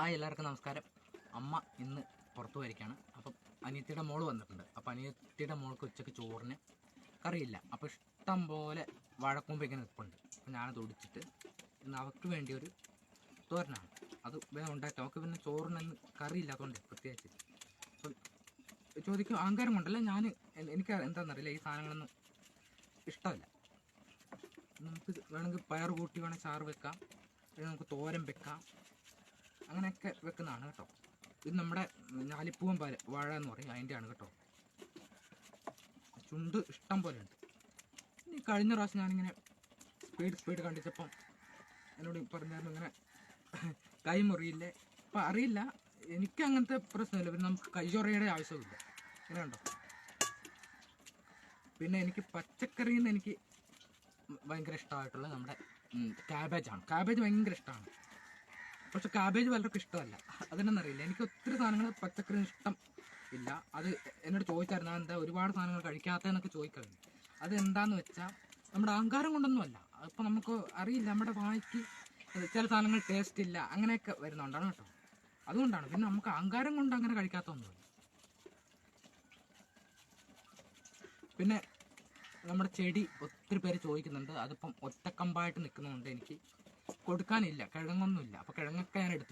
Hi എല്ലാവർക്കും നമസ്കാരം. അമ്മ ഇന്ന് പുറത്തു പോയിരിക്കുകയാണ്. അപ്പം അനിയത്തിയുടെ മോൾ വന്നിട്ടുണ്ട്. അപ്പം അനിയത്തിയുടെ മോൾക്ക് ഉച്ചയ്ക്ക് ചോറിന് കറിയില്ല. അപ്പോൾ ഇഷ്ടം പോലെ വാഴക്കൂമ്പ് ഇങ്ങനെ നിൽപ്പുണ്ട്. അപ്പം ഞാനത് ഒടിച്ചിട്ട് ഇന്ന് അവർക്ക് വേണ്ടി ഒരു തോരനാണ്. അത് വേഗം ഉണ്ടാക്കി. അവൾക്ക് പിന്നെ ചോറിനൊന്നും കറിയില്ലാത്തതുകൊണ്ട് പ്രത്യേകിച്ച്. അപ്പം ചോദിക്കും അഹങ്കാരം കൊണ്ടല്ല ഞാൻ എനിക്ക് എന്താണെന്നറിയില്ല ഈ സാധനങ്ങളൊന്നും ഇഷ്ടമല്ല. നമുക്ക് വേണമെങ്കിൽ പയർ കൂട്ടി വേണമെങ്കിൽ ചാറ് വെക്കാം. അല്ലെങ്കിൽ നമുക്ക് തോരൻ വെക്കാം. അങ്ങനെയൊക്കെ വെക്കുന്നതാണ് കേട്ടോ. ഇത് നമ്മുടെ ഞാലിപ്പൂവൻ പാല വാഴ എന്ന് പറയും അതിന്റെ ആണ് കേട്ടോ. ചുണ്ട് ഇഷ്ടം പോലെ ഉണ്ട്. ഇനി കഴിഞ്ഞ പ്രാവശ്യം ഞാനിങ്ങനെ സ്പീഡ് സ്പീഡ് കണ്ടിച്ചപ്പം എന്നോട് പറഞ്ഞായിരുന്നു ഇങ്ങനെ കൈ മുറിയില്ലേ? അപ്പം അറിയില്ല. എനിക്ക് അങ്ങനത്തെ പ്രശ്നമില്ല. പിന്നെ നമുക്ക് കൈചൊറയുടെ ആവശ്യമില്ല ഇങ്ങനെ ഉണ്ടോ? പിന്നെ എനിക്ക് പച്ചക്കറിയിൽ നിന്ന് എനിക്ക് ഭയങ്കര ഇഷ്ടമായിട്ടുള്ളത് നമ്മുടെ ക്യാബേജാണ് ക്യാബേജ് ഭയങ്കര ഇഷ്ടമാണ്. പക്ഷെ കാബേജ് പലർക്കും ഇഷ്ടമല്ല. അതിനെന്നറിയില്ല. എനിക്ക് ഒത്തിരി സാധനങ്ങൾ പച്ചക്കറി ഇഷ്ടം ഇല്ല. അത് എന്നോട് ചോദിച്ചായിരുന്നു എന്താ ഒരുപാട് സാധനങ്ങൾ കഴിക്കാത്തതെന്നൊക്കെ ചോദിക്കുന്നു അത് എന്താന്ന് വെച്ചാൽ നമ്മുടെ അഹങ്കാരം കൊണ്ടൊന്നുമല്ല. അതിപ്പോൾ നമുക്ക് അറിയില്ല നമ്മുടെ വായിക്ക് ചില സാധനങ്ങൾ ടേസ്റ്റ് ഇല്ല അങ്ങനെയൊക്കെ വരുന്നുണ്ടാണ് കേട്ടോ. അതുകൊണ്ടാണ്. പിന്നെ നമുക്ക് അഹങ്കാരം കൊണ്ട് അങ്ങനെ കഴിക്കാത്തൊന്നുമില്ല. പിന്നെ നമ്മുടെ ചെടി ഒത്തിരി പേര് ചോദിക്കുന്നുണ്ട്. അതിപ്പം ഒറ്റക്കമ്പായിട്ട് നിൽക്കുന്നതുകൊണ്ട് എനിക്ക്. കൊടുക്കാനില്ല. കിഴങ്ങൊന്നുമില്ല. അപ്പോൾ കിഴങ്ങൊക്കെ ഞാൻ എടുത്ത്